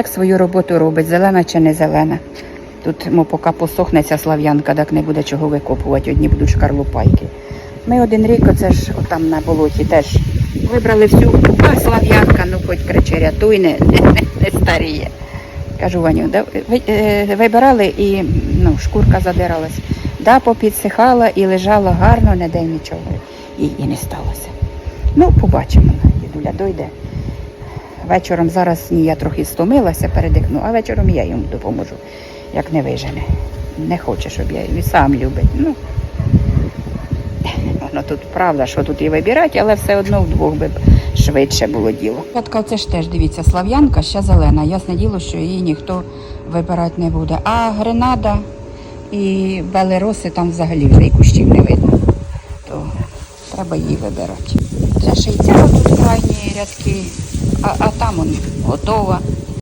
Як свою роботу робить, зелена чи не зелена. Тут мо поки посохнеться слав'янка, так не буде чого викопувати, одні будуть шкарлупайки. Ми один рік, оце ж отам на болоті теж вибрали всю, а слав'янка, ну хоч кричи, рятуй, не, не, не, не старіє. Кажу, Ваню, да, е, вибирали і ну, шкурка задиралась. Да, попідсихала і лежала гарно, не де нічого. І, і не сталося. Ну, побачимо, дідуля дойде. Вечором зараз ні, я трохи стомилася, передихну, а вечором я йому допоможу, як не вижене. Не хоче, щоб я він сам любить. Ну, воно тут правда, що тут і вибирати, але все одно вдвох би швидше було діло. П'ятка це ж теж дивіться, слав'янка ще зелена. Ясне діло, що її ніхто вибирати не буде. А гренада і белероси там взагалі вже і кущів не видно. То треба її вибирати. Це шийця тут крайні рядки, а, а там он готова.